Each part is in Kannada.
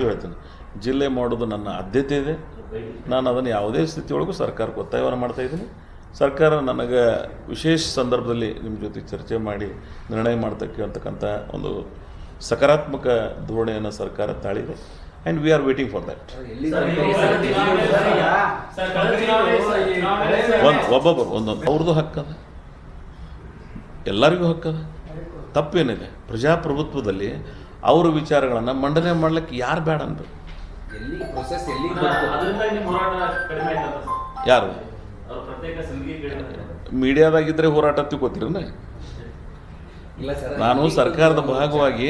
ಯಾವತ್ತೂ ಹೇಳ್ತೀನಿ. ಜಿಲ್ಲೆ ಮಾಡೋದು ನನ್ನ ಆದ್ಯತೆ ಇದೆ. ನಾನು ಅದನ್ನು ಯಾವುದೇ ಸ್ಥಿತಿಯೊಳಗೂ ಸರ್ಕಾರಕ್ಕೆ ಒತ್ತಾಯವನ್ನು ಮಾಡ್ತಾ ಇದ್ದೀನಿ. ಸರ್ಕಾರ ನನಗೆ ವಿಶೇಷ ಸಂದರ್ಭದಲ್ಲಿ ನಿಮ್ಮ ಜೊತೆ ಚರ್ಚೆ ಮಾಡಿ ನಿರ್ಣಯ ಮಾಡ್ತಕ್ಕಂತಕ್ಕಂಥ ಒಂದು ಸಕಾರಾತ್ಮಕ ಧೋರಣೆಯನ್ನು ಸರ್ಕಾರ ತಾಳಿದೆ. And we are waiting for that ಒಂದು ಒಬ್ಬೊಬ್ಬರು ಒಂದೊಂದು ಅವ್ರದ್ದು ಹಕ್ಕದ ಎಲ್ಲರಿಗೂ ಹಕ್ಕದ ತಪ್ಪೇನಿದೆ. ಪ್ರಜಾಪ್ರಭುತ್ವದಲ್ಲಿ ಅವರ ವಿಚಾರಗಳನ್ನು ಮಂಡನೆ ಮಾಡ್ಲಿಕ್ಕೆ ಯಾರು ಬೇಡ ಅಂದರು. ಎಲ್ಲಿ ಪ್ರೊಸೆಸ್ ಎಲ್ಲಿ ಅದರಿಂದ ನಿಮ್ಮ ಹೋರಾಟ ಕಡಿಮೆ ಆಯ್ತಲ್ಲ ಯಾರು? ಮೀಡಿಯಾದಾಗಿದ್ದರೆ ಹೋರಾಟ ತಿಳ್ಕೊತೀರನ್ನ ಇಲ್ಲ ಸರ್ ನಾನು ಸರ್ಕಾರದ ಭಾಗವಾಗಿ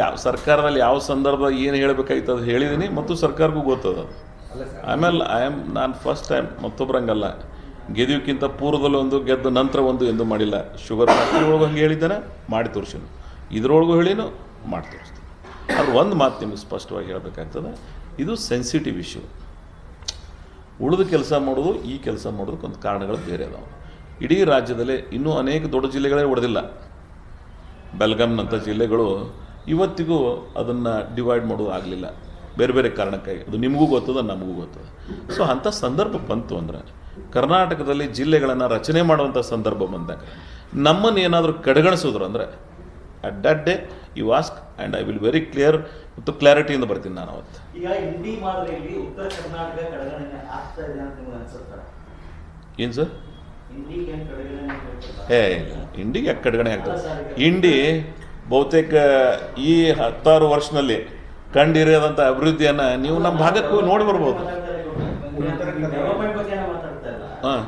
ಯಾವ ಸರ್ಕಾರದಲ್ಲಿ ಯಾವ ಸಂದರ್ಭದಾಗ ಏನು ಹೇಳಬೇಕಾಗಿತ್ತು ಅದು ಹೇಳಿದ್ದೀನಿ ಮತ್ತು ಸರ್ಕಾರಕ್ಕೂ ಗೊತ್ತದ. ಆಮೇಲೆ ಐ ಆಮ್ ನಾನು ಫಸ್ಟ್ ಟೈಮ್ ಮತ್ತೊಬ್ಬರಂಗಲ್ಲ ಗೆದ್ಯೋಕ್ಕಿಂತ ಪೂರ್ವದಲ್ಲಿ ಒಂದು ಗೆದ್ದ ನಂತರ ಒಂದು ಎಂದು ಮಾಡಿಲ್ಲ. ಶುಗರ್ ಫ್ಯಾಕ್ಟ್ರಿ ಒಳಗೆ ಹಂಗೆ ಹೇಳಿದ್ದಾನೆ ಮಾಡಿ ತೋರಿಸಿನು ಇದ್ರೊಳಗೂ ಹೇಳಿನು ಮಾಡಿ ತೋರಿಸ್ತೀನಿ ಅದು ಒಂದು ಮಾತು ನಿಮಗೆ ಸ್ಪಷ್ಟವಾಗಿ ಹೇಳಬೇಕಾಗ್ತದೆ, ಇದು ಸೆನ್ಸಿಟಿವ್ ಇಶ್ಯೂ ಉಳಿದ ಕೆಲಸ ಮಾಡೋದು ಈ ಕೆಲಸ ಮಾಡೋದಕ್ಕೊಂದು ಕಾರಣಗಳು ಬೇರೆ ಅದಾವೆ. ಇಡೀ ರಾಜ್ಯದಲ್ಲಿ ಇನ್ನೂ ಅನೇಕ ದೊಡ್ಡ ಜಿಲ್ಲೆಗಳೇ ಹೊಡೆದಿಲ್ಲ ಬೆಲ್ಗಾಮ್ನಂಥ ಜಿಲ್ಲೆಗಳು ಇವತ್ತಿಗೂ ಅದನ್ನು ಡಿವೈಡ್ ಮಾಡೋದು ಆಗಲಿಲ್ಲ. ಬೇರೆ ಬೇರೆ ಕಾರಣಕ್ಕಾಗಿ ಅದು ನಿಮಗೂ ಗೊತ್ತದ, ನಮಗೂ ಗೊತ್ತದ. ಸೊ ಅಂಥ ಸಂದರ್ಭ ಬಂತು ಅಂದ್ರೆ, ಕರ್ನಾಟಕದಲ್ಲಿ ಜಿಲ್ಲೆಗಳನ್ನು ರಚನೆ ಮಾಡುವಂಥ ಸಂದರ್ಭ ಬಂದಾಗ ನಮ್ಮನ್ನು ಏನಾದರೂ ಕಡೆಗಣಿಸಿದ್ರು ಅಂದರೆ at you ask and I will very clear ಮತ್ತು ಕ್ಲಾರಿಟಿಯಿಂದ ಬರ್ತೀನಿ ನಾನು ಅವತ್ತು. ಈಗ ಇಂಡಿ ಮಾದರಿಯಲ್ಲಿ ಉತ್ತರ ಕರ್ನಾಟಕ ಕಡೆಗಣನೆ ಆಗ್ತಾ ಇದೆ ಅಂತ ನಿಮ್ಗೆ ಅನ್ಸುತ್ತಾ? ಏನು ಸರ್? ಏ ಇಲ್ಲ. ಇಂಡಿಗೆ ಯಾಕೆ ಕಡೆಗಣೆ ಆಗ್ತದೆ ಇಂಡಿ ಬಹುತೇಕ ಈ ಹತ್ತಾರು ವರ್ಷದಲ್ಲಿ ಕಂಡಿರೋದಂಥ ಅಭಿವೃದ್ಧಿಯನ್ನು ನೀವು ನಮ್ಮ ಭಾಗಕ್ಕೂ ನೋಡಿ ಬರ್ಬೋದು. ಹಾಂ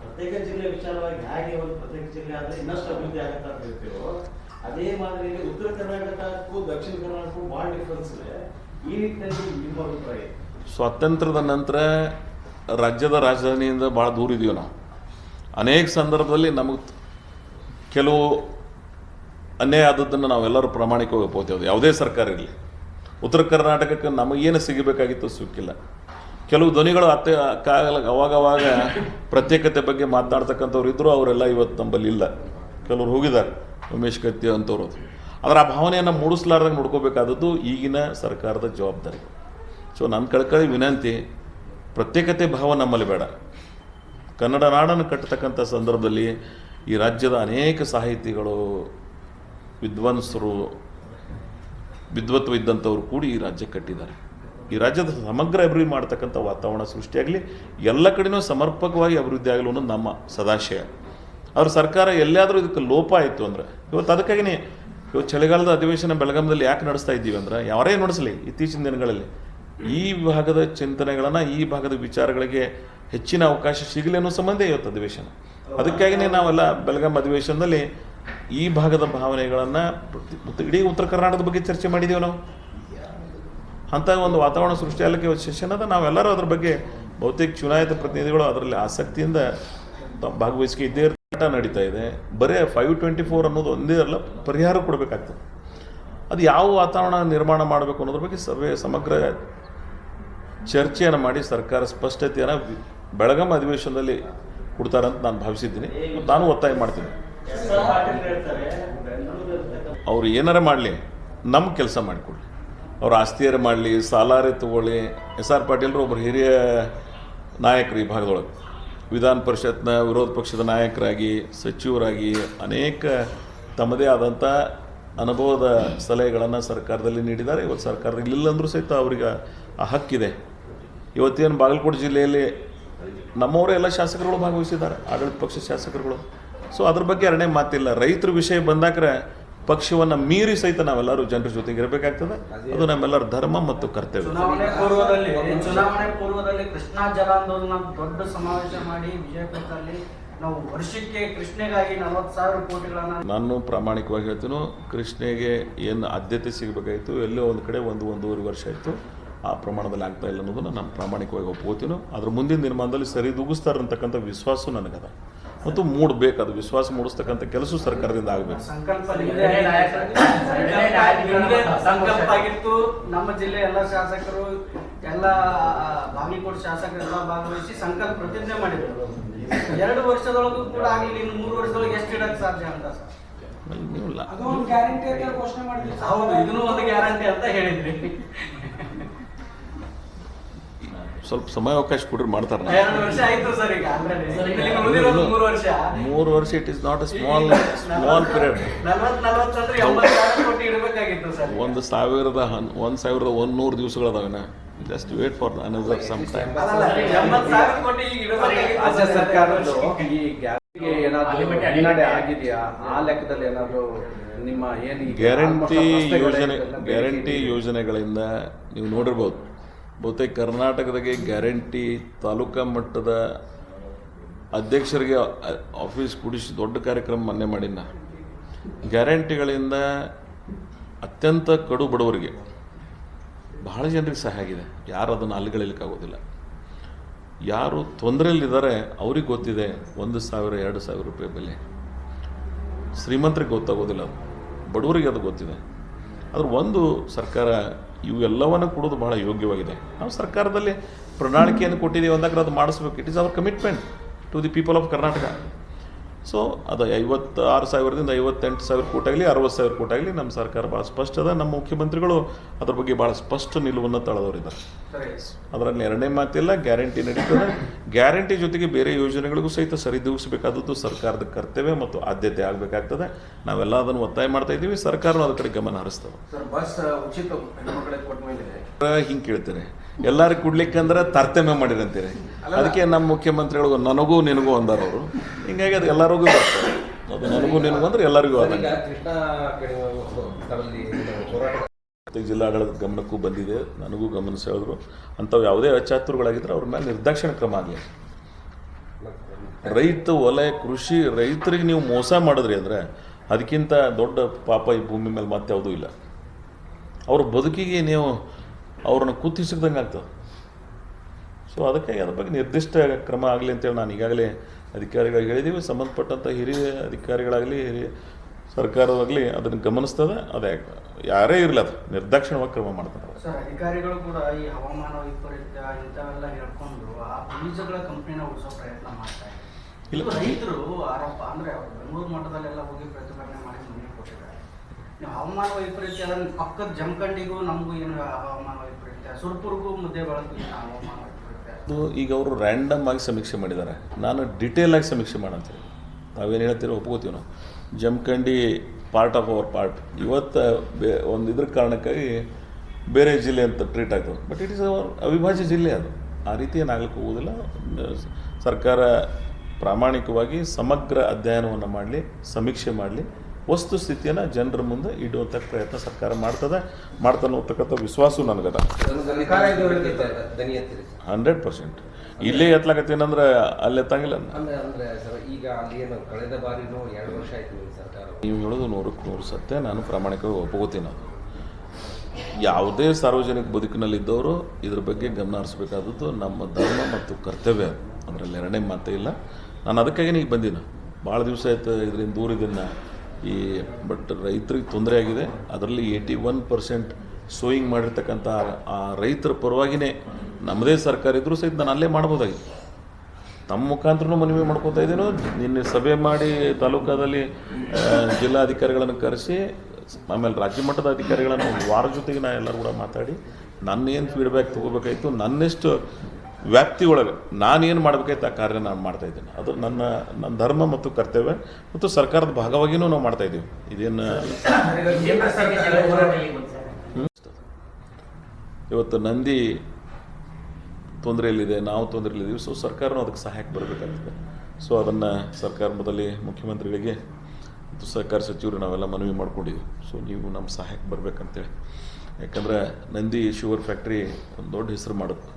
ಪ್ರತ್ಯೇಕ ಜಿಲ್ಲೆ ವಿಚಾರವಾಗಿ ಹೇಗೆ ಒಂದು ಪ್ರತ್ಯೇಕ ಜಿಲ್ಲೆ ಆದ್ರೆ ಇನ್ನಷ್ಟು ಅಭಿವೃದ್ಧಿ ಆಗುತ್ತೆ ಅಂತ ಹೇಳ್ತೀವೋ ಅದೇ ಮಾದರಿಯಲ್ಲಿ ಉತ್ತರ ಕರ್ನಾಟಕಕ್ಕೂ ದಕ್ಷಿಣ ಕರ್ನಾಟಕಕ್ಕೂ ಭಾಳ ಡಿಫ್ರೆನ್ಸ್ ಇದೆ ಸ್ವಾತಂತ್ರ್ಯದ ನಂತರ ರಾಜ್ಯದ ರಾಜಧಾನಿಯಿಂದ ಭಾಳ ದೂರ ಇದೀವಿ ನಾವು. ಅನೇಕ ಸಂದರ್ಭದಲ್ಲಿ ನಮಗೆ ಕೆಲವು ಅನ್ಯಾಯ ಆದದ್ದನ್ನು ನಾವೆಲ್ಲರೂ ಪ್ರಾಮಾಣಿಕವಾಗಿ ಹೋಗ್ತೇವೆ ಯಾವುದೇ ಸರ್ಕಾರ ಇರಲಿ. ಉತ್ತರ ಕರ್ನಾಟಕಕ್ಕೆ ನಮಗೇನು ಸಿಗಬೇಕಾಗಿತ್ತು ಸಿಕ್ಕಿಲ್ಲ. ಕೆಲವು ಧ್ವನಿಗಳು ಅತ್ತೆ, ಕಾಲ, ಅವಾಗವಾಗ ಪ್ರತ್ಯೇಕತೆ ಬಗ್ಗೆ ಮಾತನಾಡ್ತಕ್ಕಂಥವ್ರು ಇದ್ದರೂ ಅವರೆಲ್ಲ ಇವತ್ತು ನಮ್ಮಲ್ಲಿ ಇಲ್ಲ. ಕೆಲವರು ಹೋಗಿದ್ದಾರೆ. ಉಮೇಶ್ ಕತ್ತಿ ಅಂತವ್ರು ಅದರ ಆ ಭಾವನೆಯನ್ನು ಮೂಡಿಸ್ಲಾರ್ದಂಗೆ ನೋಡ್ಕೋಬೇಕಾದದ್ದು ಈಗಿನ ಸರ್ಕಾರದ ಜವಾಬ್ದಾರಿ. ಸೊ ನನ್ನ ಕಳ್ಕಳಿ ವಿನಂತಿ, ಪ್ರತ್ಯೇಕತೆ ಭಾವ ನಮ್ಮಲ್ಲಿ ಬೇಡ. ಕನ್ನಡ ನಾಡನ್ನು ಕಟ್ಟತಕ್ಕಂಥ ಸಂದರ್ಭದಲ್ಲಿ ಈ ರಾಜ್ಯದ ಅನೇಕ ಸಾಹಿತಿಗಳು, ವಿದ್ವಾಂಸರು ವಿದ್ವತ್ವ ಇದ್ದಂಥವ್ರು ಕೂಡಿ ಈ ರಾಜ್ಯ ಕಟ್ಟಿದ್ದಾರೆ. ಈ ರಾಜ್ಯದ ಸಮಗ್ರ ಅಭಿವೃದ್ಧಿ ಮಾಡ್ತಕ್ಕಂಥ ವಾತಾವರಣ ಸೃಷ್ಟಿಯಾಗಲಿ, ಎಲ್ಲ ಕಡೆಯೂ ಸಮರ್ಪಕವಾಗಿ ಅಭಿವೃದ್ಧಿ ಆಗಲಿ ಅನ್ನೋದು ನಮ್ಮ ಸದಾಶಯ. ಅವ್ರ ಸರ್ಕಾರ ಎಲ್ಲಾದರೂ ಇದಕ್ಕೆ ಲೋಪ ಆಯಿತು ಅಂದರೆ, ಇವತ್ತು ಅದಕ್ಕಾಗಿಯೇ ಇವತ್ತು ಚಳಿಗಾಲದ ಅಧಿವೇಶನ ಬೆಳಗಾಮದಲ್ಲಿ ಯಾಕೆ ನಡೆಸ್ತಾ ಇದ್ದೀವಿ ಅಂದ್ರೆ ಯಾರೇ ನಡೆಸಲಿ ಇತ್ತೀಚಿನ ದಿನಗಳಲ್ಲಿ ಈ ಭಾಗದ ಚಿಂತನೆಗಳನ್ನು ಈ ಭಾಗದ ವಿಚಾರಗಳಿಗೆ ಹೆಚ್ಚಿನ ಅವಕಾಶ ಸಿಗಲಿ ಅನ್ನೋ ಸಂಬಂಧ ಇವತ್ತು ಅಧಿವೇಶನ. ಅದಕ್ಕಾಗಿಯೇ ನಾವೆಲ್ಲ ಬೆಳಗಾಂ ಅಧಿವೇಶನದಲ್ಲಿ ಈ ಭಾಗದ ಭಾವನೆಗಳನ್ನು ಇಡೀ ಉತ್ತರ ಕರ್ನಾಟಕದ ಬಗ್ಗೆ ಚರ್ಚೆ ಮಾಡಿದ್ದೀವಿ ನಾವು. ಅಂಥ ಒಂದು ವಾತಾವರಣ ಸೃಷ್ಟಿಯಾಗಲಿಕ್ಕೆ ಇವತ್ತು ಸೆಷನ್ ಅದ. ನಾವೆಲ್ಲರೂ ಅದ್ರ ಬಗ್ಗೆ ಬಹುತೇಕ ಚುನಾಯಿತ ಪ್ರತಿನಿಧಿಗಳು ಅದರಲ್ಲಿ ಆಸಕ್ತಿಯಿಂದ ಭಾಗವಹಿಸಿಕೆ ಇದ್ದೇ ನಡೀತಾ ಇದೆ, ಬರೀ ಫೈವ್ ಟ್ವೆಂಟಿ ಫೋರ್ ಅನ್ನೋದು ಒಂದೇ ಅಲ್ಲ, ಪರಿಹಾರ ಕೊಡಬೇಕಾಗ್ತದೆ. ಅದು ಯಾವ ವಾತಾವರಣ ನಿರ್ಮಾಣ ಮಾಡಬೇಕು ಅನ್ನೋದ್ರ ಬಗ್ಗೆ ಸರ್ವೇ ಸಮಗ್ರ ಚರ್ಚೆಯನ್ನು ಮಾಡಿ ಸರ್ಕಾರ ಸ್ಪಷ್ಟತೆಯನ್ನು ಬೆಳಗಾಮ ಬೆಳಗಾಂ ಅಧಿವೇಶನದಲ್ಲಿ ಕೊಡ್ತಾರಂತ ನಾನು ಭಾವಿಸಿದ್ದೀನಿ. ನಾನು ಒತ್ತಾಯ ಮಾಡ್ತೀನಿ. ಅವ್ರು ಏನಾರ ಮಾಡಲಿ ನಮ್ಮ ಕೆಲಸ ಮಾಡಿಕೊಡ್ಲಿ. ಅವ್ರ ಆಸ್ತಿಯರ ಮಾಡಲಿ, ಸಾಲಾರೆ ತಗೊಳ್ಳಿ, ಎಸ್ ಆರ್ ಪಾಟೀಲ್ರು ಒಬ್ಬರು ಹಿರಿಯ ನಾಯಕರು ಈ ಭಾಗದೊಳಗೆ. ವಿಧಾನ ಪರಿಷತ್ನ ವಿರೋಧ ಪಕ್ಷದ ನಾಯಕರಾಗಿ, ಸಚಿವರಾಗಿ ಅನೇಕ ತಮ್ಮದೇ ಆದಂಥ ಅನುಭವದ ಸಲಹೆಗಳನ್ನು ಸರ್ಕಾರದಲ್ಲಿ ನೀಡಿದ್ದಾರೆ. ಇವತ್ತು ಸರ್ಕಾರದಲ್ಲಿ ಇಲ್ಲ ಅಂದರೂ ಸಹಿತ ಅವ್ರಿಗೆ ಆ ಹಕ್ಕಿದೆ. ಇವತ್ತೇನು ಬಾಗಲಕೋಟೆ ಜಿಲ್ಲೆಯಲ್ಲಿ ನಮ್ಮವರೇ ಎಲ್ಲ ಶಾಸಕರುಗಳು ಭಾಗವಹಿಸಿದ್ದಾರೆ. ಆಡಳಿತ ಪಕ್ಷದ ಶಾಸಕರುಗಳು. ಸೊ ಅದ್ರ ಬಗ್ಗೆ ಎರಡನೇ ಮಾತಿಲ್ಲ. ರೈತರ ವಿಷಯ ಬಂದಾಕ್ರೆ ಪಕ್ಷವನ್ನು ಮೀರಿ ಸಹಿತ ನಾವೆಲ್ಲರೂ ಜನರ ಜೊತೆಗೆ ಇರಬೇಕಾಗ್ತದೆ. ಅದು. ನಮ್ಮೆಲ್ಲರ ಧರ್ಮ ಮತ್ತು ಕರ್ತವ್ಯ. ಚುನಾವಣೆ ಪೂರ್ವದಲ್ಲಿ ಚುನಾವಣೆ ಪೂರ್ವದಲ್ಲಿ ಕೃಷ್ಣಾ ಜಲಾಂದೋಲನ ದೊಡ್ಡ ಸಮಾವೇಶ ಮಾಡಿ ವಿಜಯಪುರದಲ್ಲಿ ನಾವು ವರ್ಷಕ್ಕೆ ಕೃಷ್ಣೆಗಾಗಿ ನಲವತ್ತು ಸಾವಿರ ಕೋಟಿಗಳನ್ನ ನಾನು ಪ್ರಾಮಾಣಿಕವಾಗಿ ಹೇಳ್ತೀನಿ ಕೃಷ್ಣೆಗೆ ಏನು ಆದ್ಯತೆ ಸಿಗಬೇಕಾಯಿತು ಎಲ್ಲೋ ಒಂದು ಕಡೆ ಒಂದು ಒಂದೂವರೆ ವರ್ಷ ಆಯಿತು. ಆ ಪ್ರಮಾಣದಲ್ಲಿ ಆಗ್ತಾ ಇಲ್ಲ ಅನ್ನೋದನ್ನು ನಾನು ಪ್ರಾಮಾಣಿಕವಾಗಿ ಒಪ್ಕೋತೀನಿ. ಅದ್ರ ಮುಂದಿನ ದಿನಮಾನದಲ್ಲಿ ಸರಿದೂಗಿಸ್ತಾರೆ ಅಂತಕ್ಕಂಥ ವಿಶ್ವಾಸ ನನಗದ. ಮತ್ತು ಮೂಡಬೇಕು ಅದು ವಿಶ್ವಾಸ ಮೂಡಿಸ್ತಕ್ಕಂಥ ಕೆಲಸ ಸರ್ಕಾರದಿಂದ ಆಗಬೇಕು. ಸಂಕಲ್ಪ ಆಗಿತ್ತು. ನಮ್ಮ ಜಿಲ್ಲೆ ಎಲ್ಲ ಶಾಸಕರು ಎಲ್ಲ ಬಾಗಲಕೋಟೆ ಶಾಸಕರು ಎಲ್ಲ ಭಾಗವಹಿಸಿ ಸಂಕಲ್ಪ ಪ್ರತಿಜ್ಞೆ ಮಾಡಿದ್ರು. ಎರಡು ವರ್ಷದೊಳಗೂ ಕೂಡ ಆಗಲಿ ಇನ್ನು ಮೂರು ವರ್ಷದೊಳಗೆ ಎಷ್ಟು ಇಡಕ್ಕೆ ಸಾಧ್ಯ ಅಂತ. ಸರ್ ನೀವು ಲ- ಹೌದು ಇದನ್ನು ಒಂದು ಗ್ಯಾರಂಟಿ ಅಂತ ಹೇಳಿದ್ರಿ. ಸ್ವಲ್ಪ ಸಮಯಾವಕಾಶ ಕೊಡ್ರಿ ಮಾಡ್ತಾರೆ ಎರಡು ವರ್ಷ ಆಯ್ತು ಸರ್ ಈಗ ಅಂದ್ರೆ ಇನ್ನು ಮೂರು ವರ್ಷ. It is not a small small period ಒಂದು ಸಾವಿರದ ಹನ್ ಒಂದು ಸಾವಿರದ ಒಂದೂರು ದಿವಸಗಳದಾವೆ just wait for another some time ಅಲ್ಲ, ಎಂಬತ್ತು ಸಾವಿರ ಕೋಟಿ ಈಗ ಇಡಬೇಕಾಗಿತ್ತು ರಾಜ್ಯ ಸರ್ಕಾರದ್ದು ಈ ಗ್ಯಾರಂಟಿಗೆ ಏನಾದ್ರು ಹಿನ್ನಡೆ ಆಗಿದೆಯಾ? ಆ ಲೆಕ್ಕದಲ್ಲಿ ಏನಾದ್ರು ನಿಮ್ಮ ಏನು ಗ್ಯಾರಂಟಿ ಯೋಜನೆ ಗ್ಯಾರಂಟಿ ಯೋಜನೆಗಳಿಂದ ನೀವು ನೋಡಿರ್ಬೋದು. ಬಹುತೇಕ ಕರ್ನಾಟಕದಾಗೆ ಗ್ಯಾರಂಟಿ ತಾಲೂಕಾ ಮಟ್ಟದ ಅಧ್ಯಕ್ಷರಿಗೆ ಆಫೀಸ್ ಕೂಡಿಸಿ ದೊಡ್ಡ ಕಾರ್ಯಕ್ರಮ ಮೊನ್ನೆ ಮಾಡಿನ ಗ್ಯಾರಂಟಿಗಳಿಂದ ಅತ್ಯಂತ ಕಡು ಬಡವರಿಗೆ ಬಹಳ ಜನರಿಗೆ ಸಹಾಯ ಆಗಿದೆ. ಯಾರು ಅದನ್ನು ಅಲ್ಲಿಗಳಿಲಿಕ್ಕಾಗೋದಿಲ್ಲ ಯಾರು ತೊಂದರೆಯಲ್ಲಿದ್ದಾರೆ ಅವ್ರಿಗೆ ಗೊತ್ತಿದೆ, ಒಂದು ಸಾವಿರ, ಎರಡು ಸಾವಿರ ರೂಪಾಯಿ ಬೆಲೆ. ಶ್ರೀಮಂತರಿಗೆ ಗೊತ್ತಾಗೋದಿಲ್ಲ. ಬಡವರಿಗೆ ಅದು ಗೊತ್ತಿದೆ. ಆದ್ರೆ ಒಂದು ಸರ್ಕಾರ ಇವೆಲ್ಲವನ್ನು ಕೊಡೋದು ಬಹಳ ಯೋಗ್ಯವಾಗಿದೆ. ನಾವು ಸರ್ಕಾರದಲ್ಲಿ ಪ್ರಣಾಳಿಕೆಯನ್ನು ಕೊಟ್ಟಿದ್ದೀವಿ ಅಂದಾಗ ಅದು ಮಾಡಿಸ್ಬೇಕು. It is our commitment to the people of Karnataka so ಅದು ಐವತ್ತು ಆರು ಸಾವಿರದಿಂದ ಐವತ್ತೆಂಟು ಸಾವಿರ ಕೋಟಾಗಲಿ ಅರವತ್ತು ಸಾವಿರ ಕೋಟಾಗಲಿ ನಮ್ಮ ಸರ್ಕಾರ ಭಾಳ ಸ್ಪಷ್ಟ ಅದ. ನಮ್ಮ ಮುಖ್ಯಮಂತ್ರಿಗಳು ಅದ್ರ ಬಗ್ಗೆ ಭಾಳ ಸ್ಪಷ್ಟ ನಿಲುವನ್ನು ತಳೆದವರಿದ್ದಾರೆ. ಅದರಲ್ಲಿ ಎರಡನೇ ಮಾತಿಲ್ಲ ಗ್ಯಾರಂಟಿ ನಡೀತದೆ. ಗ್ಯಾರಂಟಿ ಜೊತೆಗೆ ಬೇರೆ ಯೋಜನೆಗಳಿಗೂ ಸಹಿತ ಸರಿದೂಗಿಸಬೇಕಾದದ್ದು ಸರ್ಕಾರದ ಕರ್ತವ್ಯ ಮತ್ತು ಆದ್ಯತೆ ಆಗಬೇಕಾಗ್ತದೆ. ನಾವೆಲ್ಲ ಅದನ್ನು ಒತ್ತಾಯ ಮಾಡ್ತಾ ಇದ್ದೀವಿ. ಸರ್ಕಾರನೂ ಅದ್ರ ಕಡೆ ಗಮನ ಹರಿಸ್ತದೆ. ಹಿಂಗೆ ಕೇಳ್ತೀರಿ ಎಲ್ಲರಿಗೆ ಕೊಡ್ಲಿಕ್ಕಂದ್ರೆ ತಾರತಮ್ಯ ಮಾಡಿರಂತೀರಿ. ಅದಕ್ಕೆ ನಮ್ಮ ಮುಖ್ಯಮಂತ್ರಿಗಳು ನನಗೂ ನಿನಗೂ ಅಂದಾರ ಅವರು. ಹಿಂಗಾಗಿ ಅದು ಎಲ್ಲರಿಗೂ ಬರ್ತದೆ. ಅದು ನನಗೂ ನಿನಗೂ ಅಂದ್ರೆ ಎಲ್ಲರಿಗೂ ಪ್ರತಿ ಜಿಲ್ಲಾಡಳಿತ ಗಮನಕ್ಕೂ ಬಂದಿದೆ. ನನಗೂ ಗಮನ ಸೆಳೆದ್ರು. ಅಂಥವು ಯಾವುದೇ ಅಚಾತುರುಗಳಾಗಿದ್ರೆ ಅವ್ರ ಮೇಲೆ ನಿರ್ದಾಕ್ಷಿಣ್ಯ ಕ್ರಮ ಆಗಲಿ. ರೈತ ಒಲೆ ಕೃಷಿ ರೈತರಿಗೆ ನೀವು ಮೋಸ ಮಾಡಿದ್ರಿ ಅಂದರೆ ಅದಕ್ಕಿಂತ ದೊಡ್ಡ ಪಾಪ ಈ ಭೂಮಿ ಮೇಲೆ ಮತ್ತೆ ಯಾವುದೂ ಇಲ್ಲ. ಅವ್ರ ಬದುಕಿಗೆ ನೀವು ಅವ್ರನ್ನ ಕೂತಿಸಿದಂಗೆ ಆಗ್ತದೆ. ಸೊ ಅದಕ್ಕೆ ಅದ್ರ ಬಗ್ಗೆ ನಿರ್ದಿಷ್ಟ ಕ್ರಮ ಆಗಲಿ ಅಂತೇಳಿ ನಾನು ಈಗಾಗಲೇ ಅಧಿಕಾರಿಗಳಿಗೆ ಹೇಳಿದ್ದೀವಿ ಸಂಬಂಧಪಟ್ಟಂಥ ಹಿರಿಯ ಅಧಿಕಾರಿಗಳಾಗಲಿ ಹಿರಿಯ ಸರ್ಕಾರವಾಗಲಿ ಅದನ್ನು ಗಮನಿಸ್ತದೆ. ಅದೇ ಯಾರೇ ಇರಲಿ ಅದು ನಿರ್ದಾಕ್ಷಿಣ್ಯವಾಗಿ ಕ್ರಮ ಮಾಡ್ತಾರೆ. ಸರ್ ಅಧಿಕಾರಿಗಳು ಕೂಡ ಈ ಹವಾಮಾನ ವೈಪರೀತ್ಯ ಇಂಥವೆಲ್ಲ ಹೇಳ್ಕೊಂಡು ಆ ಬೀಜಗಳ ಕಂಪ್ನಿನ ಉಳಿಸೋ ಪ್ರಯತ್ನ ಮಾಡ್ತಾರೆ ಇಲ್ಲ. ರೈತರು ಆರೋಪ. ಅಂದರೆ ಬೆಂಗಳೂರು ಮಟ್ಟದಲ್ಲೆಲ್ಲ ಹೋಗಿ ಪ್ರತಿಭಟನೆ ಮಾಡಿ ಮನೆ ಕೊಟ್ಟಿದ್ದಾರೆ ನೀವು ಹವಾಮಾನ ವೈಪರೀತ್ಯ ಅದನ್ನ ಪಕ್ಕದ ಜಮಖಂಡಿಗೂ ನಮಗೂ ಏನು ಹವಾಮಾನ ವೈಪರೀತ್ಯ? ಸುರ್ಪುರ್ಗೂ ಮುದ್ದೆ ಏನು ಹವಾಮಾನ ಈಗ ಅವರು ರ್ಯಾಂಡಮ್ ಆಗಿ ಸಮೀಕ್ಷೆ ಮಾಡಿದ್ದಾರೆ. ನಾನು ಡಿಟೇಲ್ ಆಗಿ ಸಮೀಕ್ಷೆ ಮಾಡಂತೀವಿ ನಾವೇನು ಹೇಳ್ತೀರೋ ಒಪ್ಕೋತೀವಿ ನಾವು. Jamkhandi part of our part ಇವತ್ತು ಬೇ ಒಂದು ಇದ್ರ ಕಾರಣಕ್ಕಾಗಿ ಬೇರೆ ಜಿಲ್ಲೆ ಅಂತ ಟ್ರೀಟ್ ಆಗ್ತದೆ ಬಟ್ ಇಟ್ ಇಸ್ ಅವರ್ ಅವಿಭಾಜ್ಯ ಜಿಲ್ಲೆ ಅದು. ಆ ರೀತಿ ಏನಾಗಲಿಕ್ಕೆ ಹೋಗೋದಿಲ್ಲ. ಸರ್ಕಾರ ಪ್ರಾಮಾಣಿಕವಾಗಿ ಸಮಗ್ರ ಅಧ್ಯಯನವನ್ನು ಮಾಡಲಿ, ಸಮೀಕ್ಷೆ ಮಾಡಲಿ. ವಸ್ತುಸ್ಥಿತಿಯನ್ನು ಜನರ ಮುಂದೆ ಇಡುವಂಥ ಪ್ರಯತ್ನ ಸರ್ಕಾರ ಮಾಡ್ತದೆ. ಮಾಡ್ತಾನೆ ಅಂತಕ್ಕಂಥ ವಿಶ್ವಾಸ ನನಗದ. Hundred percent. ಇಲ್ಲೇ ಎತ್ತಲಾಕತ್ತೇನಂದ್ರೆ ಅಲ್ಲೇ ತಂಗಿಲ್ಲ. ನೀವು ಹೇಳೋದು ನೂರಕ್ಕೆ ನೂರು ಸತ್ಯ ನಾನು ಪ್ರಾಮಾಣಿಕವಾಗಿ ಒಪ್ಪಗೋತೀನಿ ಅದು ಯಾವುದೇ ಸಾರ್ವಜನಿಕ ಬದುಕಿನಲ್ಲಿದ್ದವರು ಇದ್ರ ಬಗ್ಗೆ ಗಮನ ಹರಿಸಬೇಕಾದದ್ದು ನಮ್ಮ ಧರ್ಮ ಮತ್ತು ಕರ್ತವ್ಯ ಅಂದ್ರೆ ಅದರಲ್ಲಿ ಎರಡನೇ ಮಾತೇ ಇಲ್ಲ. ನಾನು ಅದಕ್ಕಾಗಿ ಈಗ ಬಂದಿನ. ಭಾಳ ದಿವಸ ಆಯ್ತು ಇದರಿಂದ ದೂರ ಇದನ್ನು ಈ ಬಟ್ ರೈತರಿಗೆ ತೊಂದರೆ ಆಗಿದೆ. ಅದರಲ್ಲಿ ಏಯ್ಟಿ ಒನ್ ಪರ್ಸೆಂಟ್ ಸೋಯಿಂಗ್ ಮಾಡಿರ್ತಕ್ಕಂಥ ಆ- ರೈತರ ಪರವಾಗಿನೇ ನಮ್ಮದೇ ಸರ್ಕಾರ ಇದ್ದರೂ ಸಹಿತ ನಾನು ಅಲ್ಲೇ ಮಾಡ್ಬೋದಾಗಿತ್ತು ತಮ್ಮ ಮುಖಾಂತರನೂ ಮನವಿ ಮಾಡ್ಕೋತಾ ಇದ್ದೀನೋ. ನಿನ್ನೆ ಸಭೆ ಮಾಡಿ ತಾಲೂಕಾದಲ್ಲಿ ಜಿಲ್ಲಾಧಿಕಾರಿಗಳನ್ನು ಕರೆಸಿ, ಆಮೇಲೆ ರಾಜ್ಯ ಮಟ್ಟದ ಅಧಿಕಾರಿಗಳನ್ನು ವಾರ ಜೊತೆಗೆ ನಾ ಎಲ್ಲರೂ ಕೂಡ ಮಾತಾಡಿ ನನ್ನೇನು ಫೀಡ್ಬ್ಯಾಕ್ ತೊಗೋಬೇಕಾಯ್ತು, ನನ್ನೆಷ್ಟು ವ್ಯಾಪ್ತಿ ಒಳಗೆ ನಾನೇನು ಮಾಡಬೇಕಾಯ್ತು ಆ ಕಾರ್ಯ ನಾನು ಮಾಡ್ತಾ ಇದ್ದೇನೆ. ಅದು ನನ್ನ ನನ್ನ ಧರ್ಮ ಮತ್ತು ಕರ್ತವ್ಯ ಮತ್ತು ಸರ್ಕಾರದ ಭಾಗವಾಗಿಯೂ ನಾವು ಮಾಡ್ತಾ ಇದ್ದೀವಿ. ಇದೇನು, ಇವತ್ತು ನಂದಿ ತೊಂದರೆಯಲ್ಲಿದೆ, ನಾವು ತೊಂದರೆಯಲ್ಲಿದ್ದೀವಿ. ಸೊ ಸರ್ಕಾರನೂ ಅದಕ್ಕೆ ಸಹಾಯಕ್ಕೆ ಬರಬೇಕಾಗ್ತದೆ. ಸೊ ಅದನ್ನು ಸರ್ಕಾರ ಮೊದಲೇ ಮುಖ್ಯಮಂತ್ರಿಗಳಿಗೆ ಮತ್ತು ಸರ್ಕಾರ ಸಚಿವರು ನಾವೆಲ್ಲ ಮನವಿ ಮಾಡ್ಕೊಂಡಿದ್ದೀವಿ. ಸೊ ನೀವು ನಮ್ಮ ಸಹಾಯಕ್ಕೆ ಬರಬೇಕಂತೇಳಿ. ಯಾಕಂದರೆ ನಂದಿ ಶುಗರ್ ಫ್ಯಾಕ್ಟ್ರಿ ಒಂದು ದೊಡ್ಡ ಹೆಸರು ಮಾಡುತ್ತೆ.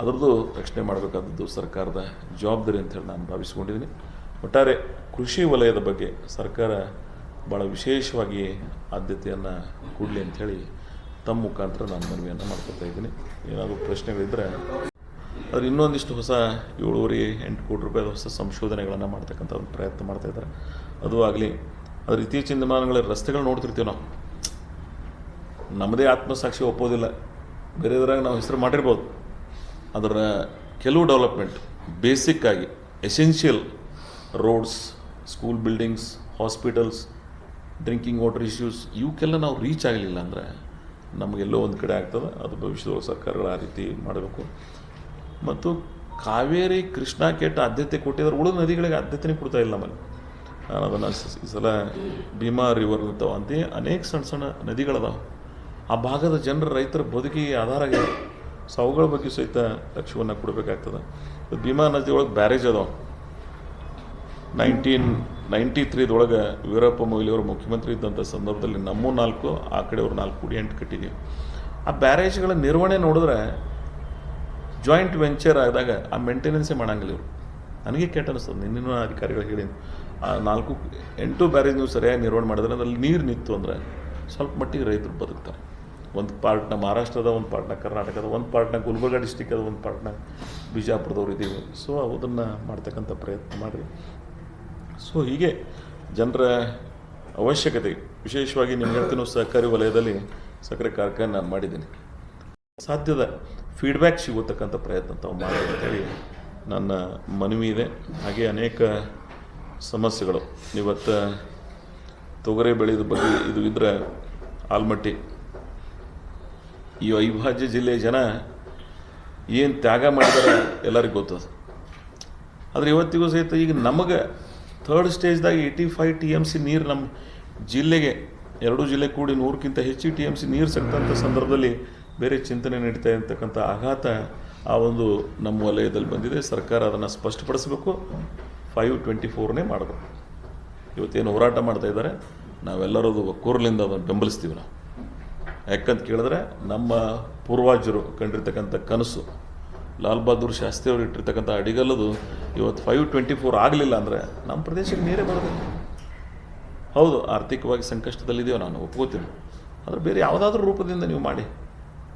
ಅದರದ್ದು ರಕ್ಷಣೆ ಮಾಡಬೇಕಾದದ್ದು ಸರ್ಕಾರದ ಜವಾಬ್ದಾರಿ ಅಂತೇಳಿ ನಾನು ಭಾವಿಸ್ಕೊಂಡಿದ್ದೀನಿ. ಒಟ್ಟಾರೆ ಕೃಷಿ ವಲಯದ ಬಗ್ಗೆ ಸರ್ಕಾರ ಭಾಳ ವಿಶೇಷವಾಗಿ ಆದ್ಯತೆಯನ್ನು ಕೊಡಲಿ ಅಂಥೇಳಿ ತಮ್ಮ ಮುಖಾಂತರ ನಾನು ಮನವಿಯನ್ನು ಮಾಡ್ಕೊತಾ ಇದ್ದೀನಿ. ಏನಾದರೂ ಪ್ರಶ್ನೆಗಳಿದ್ದರೆ ಅದ್ರ ಇನ್ನೊಂದಿಷ್ಟು ಹೊಸ ಏಳುವರೆ ಎಂಟು ಕೋಟಿ ರೂಪಾಯಿ ಹೊಸ ಸಂಶೋಧನೆಗಳನ್ನು ಮಾಡ್ತಕ್ಕಂಥ ಒಂದು ಪ್ರಯತ್ನ ಮಾಡ್ತಾ ಇದ್ದಾರೆ. ಅದು ಆಗಲಿ ಅದ್ರ ಇತ್ತೀಚಿನ ದಿನಮಾನಗಳ ರಸ್ತೆಗಳು ನೋಡ್ತಿರ್ತೀವಿ ನಾವು. ನಮ್ಮದೇ ಆತ್ಮಸಾಕ್ಷಿ ಒಪ್ಪೋದಿಲ್ಲ. ಬೇರೆದ್ರಾಗ ನಾವು ಹೆಸರು ಮಾಡಿರ್ಬೋದು. ಅದರ ಕೆಲವು ಡೆವಲಪ್ಮೆಂಟ್ ಬೇಸಿಕ್ ಆಗಿ essential roads school buildings hospitals drinking water issues ಇವಕ್ಕೆಲ್ಲ ನಾವು ರೀಚ್ ಆಗಲಿಲ್ಲ ಅಂದರೆ ನಮಗೆಲ್ಲೋ ಒಂದು ಕಡೆ ಆಗ್ತದೆ. ಅದು ಭವಿಷ್ಯದೊಳಗೆ ಸರ್ಕಾರಗಳು ಆ ರೀತಿ ಮಾಡಬೇಕು. ಮತ್ತು ಕಾವೇರಿ ಕೃಷ್ಣ ಕೆಟ್ಟ ಆದ್ಯತೆ ಕೊಟ್ಟಿದ್ದಾರೆ ಉಳಿದ ನದಿಗಳಿಗೆ ಆದ್ಯತೆನೇ ಕೊಡ್ತಾ ಇಲ್ಲ ನಮ್ಮಲ್ಲಿ. ನಾನು ಅದನ್ನು ಈ ಸಲ ಭೀಮಾ ರಿವರ್ ಇರ್ತಾವ ಅಂತೆ ಅನೇಕ ಸಣ್ಣ ಸಣ್ಣ ನದಿಗಳದಾವೆ. ಆ ಭಾಗದ ಜನರ ರೈತರ ಬದುಕಿಗೆ ಆಧಾರ ಆಗಿದೆ ಸೊ ಅವುಗಳ ಬಗ್ಗೆ ಸಹಿತ ಲಕ್ಷ್ಯವನ್ನು ಕೊಡಬೇಕಾಗ್ತದೆ. ಭೀಮಾ ನದಿ ಒಳಗೆ ಬ್ಯಾರೇಜ್ ಅದಾವೆ. ನೈನ್ಟೀನ್ ನೈಂಟಿ ತ್ರೀದೊಳಗೆ ವೀರಪ್ಪ ಮೊಯ್ಲಿ ಅವರು ಮುಖ್ಯಮಂತ್ರಿ ಇದ್ದಂಥ ಸಂದರ್ಭದಲ್ಲಿ ನಮ್ಮ ನಾಲ್ಕು, ಆ ಕಡೆಯವ್ರು ನಾಲ್ಕು ಕೂಡಿ ಎಂಟು ಕಟ್ಟಿದ್ದೀವಿ ಆ ಬ್ಯಾರೇಜ್ಗಳ ನಿರ್ವಹಣೆ ನೋಡಿದ್ರೆ ಜಾಯಿಂಟ್ ವೆಂಚರ್ ಆದಾಗ ಆ ಮೇಂಟೆನೆನ್ಸೇ ಮಾಡಂಗಿಲ್ಲ ಇವರು. ನನಗೆ ಕೆಟ್ಟ ಅನಿಸ್ತದೆ ನಿನ್ನಿನ ಅಧಿಕಾರಿಗಳು ಹೇಳಿ ಆ ನಾಲ್ಕು, ಎಂಟು ಬ್ಯಾರೇಜ್ ನೀವು ಸರಿಯಾಗಿ ನಿರ್ವಹಣೆ ಮಾಡಿದ್ರೆ ಅದರಲ್ಲಿ ನೀರು ನಿಂತು ಅಂದರೆ ಸ್ವಲ್ಪ ಮಟ್ಟಿಗೆ ರೈತರು ಬದುಕ್ತಾರೆ. ಒಂದು ಪಾರ್ಟ್ನ ಮಹಾರಾಷ್ಟ್ರದ, ಒಂದು ಪಾರ್ಟ್ನ ಕರ್ನಾಟಕದ, ಒಂದು ಪಾರ್ಟ್ನ ಗುಲ್ಬರ್ಗ ಡಿಸ್ಟಿಕದ ಒಂದು ಪಾರ್ಟ್ನ ಬಿಜಾಪುರದವ್ರು ಇದ್ದೀವಿ. ಸೊ ಅದನ್ನು ಮಾಡ್ತಕ್ಕಂಥ ಪ್ರಯತ್ನ ಮಾಡಿರಿ. ಸೊ ಹೀಗೆ ಜನರ ಅವಶ್ಯಕತೆ, ವಿಶೇಷವಾಗಿ ನಿಮ್ಮ ಹೇಳ್ತೀನೋ ಸಹಕಾರಿ ವಲಯದಲ್ಲಿ ಸಕ್ಕರೆ ಕಾರ್ಖಾನೆ ನಾನು ಮಾಡಿದ್ದೀನಿ. ಸಾಧ್ಯದ ಫೀಡ್ಬ್ಯಾಕ್ ಸಿಗೋತಕ್ಕಂಥ ಪ್ರಯತ್ನ ತಾವು ಮಾಡಿ ಅಂತೇಳಿ ನನ್ನ ಮನವಿ ಇದೆ. ಹಾಗೆ ಅನೇಕ ಸಮಸ್ಯೆಗಳು. ಇವತ್ತು ತೊಗರಿ ಬೆಳೆದ ಬಗ್ಗೆ ಇದು ಇದ್ರೆ ಆಲ್ಮಟ್ಟಿ ಈ ಅವಿಭಾಜ್ಯ ಜಿಲ್ಲೆಯ ಜನ ಏನು ತ್ಯಾಗ ಮಾಡಿದಾರೆ ಎಲ್ಲರಿಗೂ ಗೊತ್ತದ ಆದರೆ ಇವತ್ತಿಗೂ ಸಹಿತ ಈಗ ನಮಗೆ third ಸ್ಟೇಜ್ದಾಗ eighty five T M C ನೀರು ನಮ್ಮ ಜಿಲ್ಲೆಗೆ, ಎರಡೂ ಜಿಲ್ಲೆ ಕೂಡಿ ನೂರಕ್ಕಿಂತ ಹೆಚ್ಚು ಟಿ ಎಂ ಸಿ ನೀರು ಸಿಗ್ತಂಥ ಸಂದರ್ಭದಲ್ಲಿ ಬೇರೆ ಚಿಂತನೆ ನಡೀತಾ ಇರ್ತಕ್ಕಂಥ ಆಘಾತ ಆ ಒಂದು ನಮ್ಮ ವಲಯದಲ್ಲಿ ಬಂದಿದೆ. ಸರ್ಕಾರ ಅದನ್ನು ಸ್ಪಷ್ಟಪಡಿಸಬೇಕು. ಫೈವ್ ಟ್ವೆಂಟಿ ಫೋರ್ನೇ ಮಾಡಬೇಕು. ಇವತ್ತೇನು ಹೋರಾಟ ಮಾಡ್ತಾ ಇದ್ದಾರೆ, ನಾವೆಲ್ಲರೂ ಅದು ಅದನ್ನು ಬೆಂಬಲಿಸ್ತೀವಿ ನಾವು. ಯಾಕಂತ ಕೇಳಿದ್ರೆ ನಮ್ಮ ಪೂರ್ವಾಜರು ಕಂಡಿರ್ತಕ್ಕಂಥ ಕನಸು, ಲಾಲ್ ಬಹದ್ದೂರ್ ಶಾಸ್ತ್ರಿ ಅವರು ಇಟ್ಟಿರ್ತಕ್ಕಂಥ ಅಡಿಗಲ್ಲದು ಇವತ್ತು ಫೈವ್ ಟ್ವೆಂಟಿ ಫೋರ್ ಆಗಲಿಲ್ಲ ಅಂದರೆ ನಮ್ಮ ಪ್ರದೇಶಕ್ಕೆ ನೀರೇ ಬರಬೇಕು. ಹೌದು, ಆರ್ಥಿಕವಾಗಿ ಸಂಕಷ್ಟದಲ್ಲಿದೆಯೋ ನಾನು ಒಪ್ಕೋತೀನಿ. ಆದರೆ ಬೇರೆ ಯಾವುದಾದ್ರೂ ರೂಪದಿಂದ ನೀವು ಮಾಡಿ.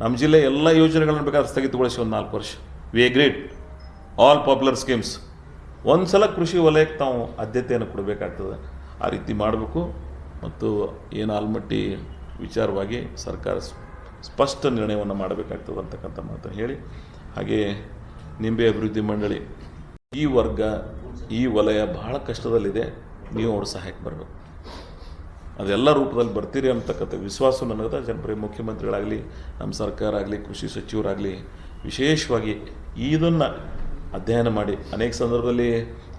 ನಮ್ಮ ಜಿಲ್ಲೆ ಎಲ್ಲ ಯೋಜನೆಗಳನ್ನು ಬೇಕಾದ್ರೆ ಸ್ಥಗಿತಗೊಳಿಸಿ ಒಂದು ನಾಲ್ಕು ವರ್ಷ. We great all popular schemes ಒಂದು ಸಲ ಕೃಷಿ ವಲಯಕ್ಕೆ ತಾವು ಆದ್ಯತೆಯನ್ನು ಕೊಡಬೇಕಾಗ್ತದೆ. ಆ ರೀತಿ ಮಾಡಬೇಕು. ಮತ್ತು ಏನು ಆಲ್ಮಟ್ಟಿ ವಿಚಾರವಾಗಿ ಸರ್ಕಾರ ಸ್ಪಷ್ಟ ನಿರ್ಣಯವನ್ನು ಮಾಡಬೇಕಾಗ್ತದೆ ಅಂತಕ್ಕಂಥ ಮಾತು ಹೇಳಿ. ಹಾಗೆ ನಿಂಬೆ ಅಭಿವೃದ್ಧಿ ಮಂಡಳಿ, ಈ ವರ್ಗ, ಈ ವಲಯ ಬಹಳ ಕಷ್ಟದಲ್ಲಿದೆ. ನೀವು ಅವ್ರ ಸಹಾಯಕ್ಕೆ ಬರಬೇಕು. ಅದೆಲ್ಲ ರೂಪದಲ್ಲಿ ಬರ್ತೀರಿ ಅಂತಕ್ಕಂಥ ವಿಶ್ವಾಸ ನನಗದ. ಜನಪ್ರಿಯ ಮುಖ್ಯಮಂತ್ರಿಗಳಾಗಲಿ, ನಮ್ಮ ಸರ್ಕಾರ ಆಗಲಿ, ಕೃಷಿ ಸಚಿವರಾಗಲಿ, ವಿಶೇಷವಾಗಿ ಇದನ್ನು ಅಧ್ಯಯನ ಮಾಡಿ. ಅನೇಕ ಸಂದರ್ಭದಲ್ಲಿ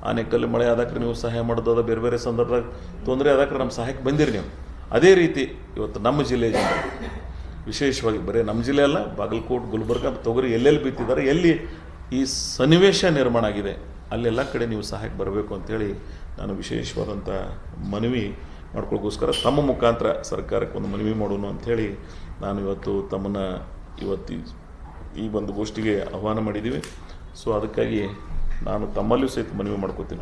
ಆನೆಕಲ್ಲು ಮಳೆ ಆದಕ್ರೆ ನೀವು ಸಹಾಯ ಮಾಡೋದಾದ ಬೇರೆ ಬೇರೆ ಸಂದರ್ಭದಾಗ ತೊಂದರೆ ಆದಕ್ರೆ ನಮ್ಮ ಸಹಾಯಕ್ಕೆ ಬಂದಿರಿ ನೀವು. ಅದೇ ರೀತಿ ಇವತ್ತು ನಮ್ಮ ಜಿಲ್ಲೆಯ ಜನ ವಿಶೇಷವಾಗಿ ಬರೀ ನಮ್ಮ ಜಿಲ್ಲೆ ಅಲ್ಲ, ಬಾಗಲಕೋಟ್, ಗುಲ್ಬರ್ಗ ತೊಗರಿ ಎಲ್ಲೆಲ್ಲಿ ಬಿತ್ತಿದ್ದಾರೆ, ಎಲ್ಲಿ ಈ ಸನ್ನಿವೇಶ ನಿರ್ಮಾಣ ಆಗಿದೆ, ಅಲ್ಲೆಲ್ಲ ಕಡೆ ನೀವು ಸಹಾಯಕ್ಕೆ ಬರಬೇಕು ಅಂತೇಳಿ ನಾನು ವಿಶೇಷವಾದಂಥ ಮನವಿ ಮಾಡ್ಕೊಳ್ಳೋಕ್ಕೋಸ್ಕರ ತಮ್ಮ ಮುಖಾಂತರ ಸರ್ಕಾರಕ್ಕೆ ಒಂದು ಮನವಿ ಮಾಡೋಣ ಅಂಥೇಳಿ ನಾನು ಇವತ್ತು ತಮ್ಮನ್ನು ಇವತ್ತು ಈ- ಈ ಒಂದು ಗೋಷ್ಠಿಗೆ ಆಹ್ವಾನ ಮಾಡಿದ್ದೀವಿ. ಸೊ ಅದಕ್ಕಾಗಿ ನಾನು ತಮ್ಮಲ್ಲಿಯೂ ಸಹಿತ ಮನವಿ ಮಾಡ್ಕೋತೀನಿ.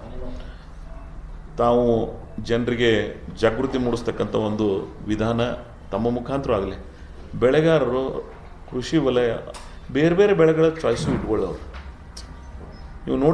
ತಾವು ಜನರಿಗೆ ಜಾಗೃತಿ ಮೂಡಿಸ್ತಕ್ಕಂಥ ಒಂದು ವಿಧಾನ ತಮ್ಮ ಮುಖಾಂತರ ಆಗಲಿ. ಬೆಳೆಗಾರರು, ಕೃಷಿ ವಲಯ, ಬೇರೆ ಬೇರೆ ಬೆಳೆಗಳ ಚಾಯ್ಸು ಇಟ್ಕೊಳ್ಳೋರು. ನೀವು ನೋಡಿ